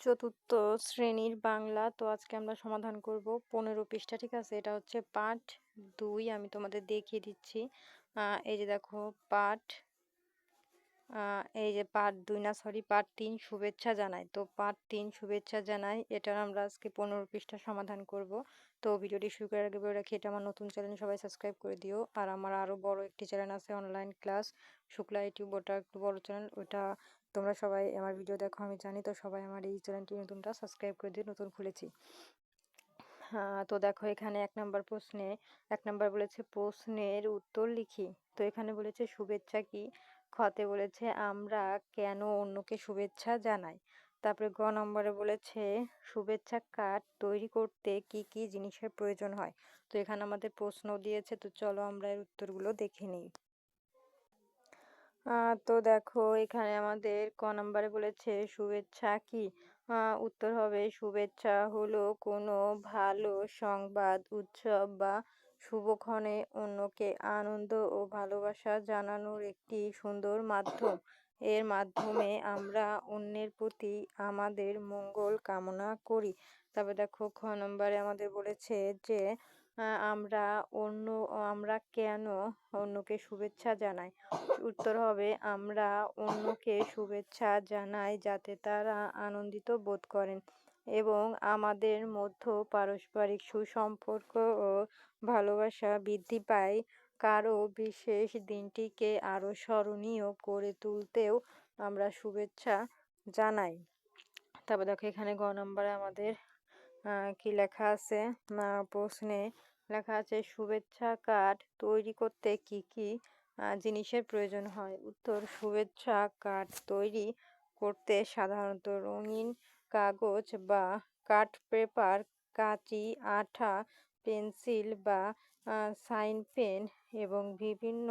চতুর্থ শ্রেণির বাংলা। তো আজকে আমরা সমাধান করব পনেরো পৃষ্ঠা, ঠিক আছে? এটা হচ্ছে পাঠ দুই, আমি তোমাদের দেখিয়ে দিচ্ছি। এই যে দেখো, পাঠ এই যে পাঠ দুই না সরি পাঠ তিন শুভেচ্ছা জানাই। তো পাঠ তিন শুভেচ্ছা জানাই এটার আমরা আজকে পনেরো পৃষ্ঠা সমাধান করব। তো ভিডিওটি শুরু করার আগে রাখি, এটা আমার নতুন চ্যানেল সবাই সাবস্ক্রাইব করে দিও। আর আমার আরও বড় একটি চ্যানেল আছে অনলাইন ক্লাস শুক্লা ইউটিউব, ওটা একটু বড় চ্যানেল ওটা তোমরা সবাই আমার ভিডিও দেখো, আমি জানি, তো সবাই আমার এই চ্যানেলটি নতুনটা সাবস্ক্রাইব করে দিও, নতুন খুলেছি। তো দেখো, এখানে এক নম্বর প্রশ্নে, এক নম্বর বলেছে, প্রশ্নের উত্তর লিখি। তো এখানে বলেছে, শুভেচ্ছা কি? খতে বলেছে, আমরা কেন অন্যকে শুভেচ্ছা জানাই? তারপরে গ নম্বরে বলেছে, শুভেচ্ছা কার্ড তৈরি করতে কি কি জিনিসের প্রয়োজন হয়? তো এখানে আমাদের প্রশ্ন দিয়েছে, তো চলো আমরা এর উত্তরগুলো দেখে নিই। তো দেখো, এখানে আমাদের ক নম্বরে বলেছে, শুভেচ্ছা কি? উত্তর হবে, শুভেচ্ছা হলো কোনো ভালো সংবাদ, উৎসব বা শুভক্ষণে অন্যকে আনন্দ ও ভালোবাসা জানানোর একটি সুন্দর মাধ্যম। এর মাধ্যমে আমরা অন্যের প্রতি আমাদের মঙ্গল কামনা করি। তবে দেখো, খ নম্বরে আমাদের বলেছে যে আমরা অন্য, আমরা কেন অন্যকে শুভেচ্ছা জানাই? উত্তর হবে, আমরা অন্যকে শুভেচ্ছা জানাই যাতে তারা আনন্দিত বোধ করেন। এবং আমাদের মধ্যে পারস্পরিক সুসম্পর্ক ও ভালোবাসা বৃদ্ধি পায়। কারও বিশেষ দিনটিকে আরও স্মরণীয় করে তুলতেও আমরা শুভেচ্ছা জানাই। তারপর দেখো, এখানে গ নম্বরে আমাদের কি লেখা আছে? না, প্রশ্নে লেখা আছে, শুভেচ্ছা কার্ড তৈরি করতে কি কি জিনিসের প্রয়োজন হয়? উত্তর, শুভেচ্ছা কার্ড তৈরি করতে সাধারণত রঙিন কাগজ বা কাঠ পেপার, কাঁচি, আঠা, পেন্সিল বা সাইন পেন এবং বিভিন্ন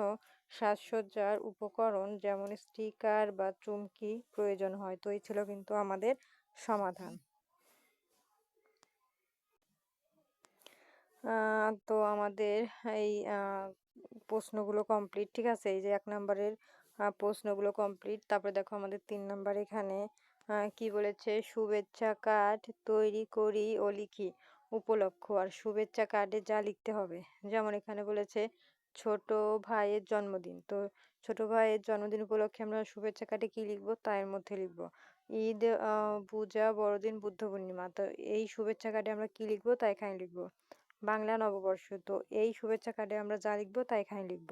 সাজসজ্জার উপকরণ যেমন স্টিকার বা চুমকি প্রয়োজন হয়। তো এই ছিল কিন্তু আমাদের সমাধান। তো আমাদের এই প্রশ্নগুলো কমপ্লিট ঠিক আছে? এই যে এক নম্বরের প্রশ্নগুলো কমপ্লিট তারপরে দেখো আমাদের তিন নম্বর এখানে কি বলেছে? শুভেচ্ছা কার্ড তৈরি করি ও লিখি, উপলক্ষ। আর শুভেচ্ছা কার্ডে যা লিখতে হবে। যেমন এখানে বলেছে, ছোট ভাইয়ের জন্মদিন। তো ছোট ভাইয়ের জন্মদিন উপলক্ষে আমরা শুভেচ্ছা কার্ডে কি লিখব? তার মধ্যে লিখব, ঈদ পূজা, বড়দিন, বুদ্ধ পূর্ণিমা। তো এই শুভেচ্ছা কার্ডে আমরা কি লিখব? তা এখানে লিখব, বাংলা নববর্ষ। তো এই শুভেচ্ছা কার্ডে আমরা যা লিখব, তা এখানে লিখব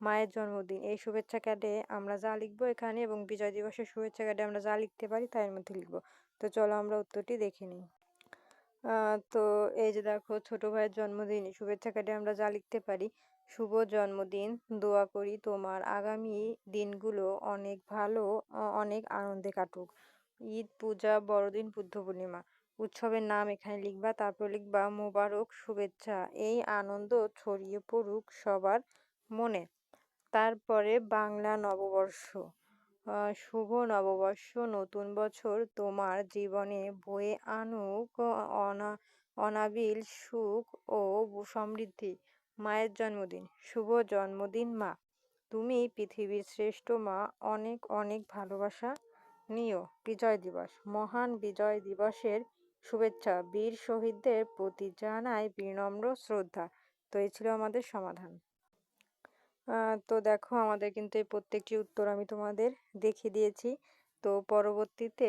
মায়ের জন্মদিন। এই শুভেচ্ছা কার্ডে আমরা যা লিখব এখানে এবং বিজয় দিবসের শুভেচ্ছা কার্ডে আমরা যা লিখতে পারি তার মধ্যে লিখব। তো চলো আমরা উত্তরটি দেখে নিই। তো এই যে দেখো, ছোট ভাইয়ের জন্মদিন। শুভেচ্ছা কার্ডে আমরা যা লিখতে পারি, শুভ জন্মদিন, দোয়া করি তোমার আগামী দিনগুলো অনেক ভালো অনেক আনন্দে কাটুক। ঈদ, পূজা, বড়দিন, বুদ্ধ পূর্ণিমা। উৎসবের নাম এখানে লিখবা, তারপর লিখবা, মোবারক শুভেচ্ছা। এই আনন্দ ছড়িয়ে পড়ুক সবার মনে। তারপরে বাংলা নববর্ষ। শুভ নববর্ষ, নতুন বছর তোমার জীবনে বয়ে আনুক। অনা, অনাবিল সুখ ও সমৃদ্ধি। মায়ের জন্মদিন, শুভ জন্মদিন মা। তুমি পৃথিবীর শ্রেষ্ঠ মা, অনেক অনেক ভালোবাসা নিও। বিজয় দিবস, মহান বিজয় দিবসের শুভেচ্ছা। বীর শহীদদের প্রতি জানায় বিনম্র শ্রদ্ধা। তো এই ছিল আমাদের সমাধান। তো দেখো আমাদের কিন্তু এই প্রত্যেকটি উত্তর আমি তোমাদের দেখিয়ে দিয়েছি। তো পরবর্তীতে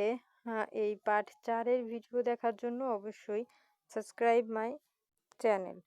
এই পাঠ চারের ভিডিও দেখার জন্য অবশ্যই সাবস্ক্রাইব মাই চ্যানেল।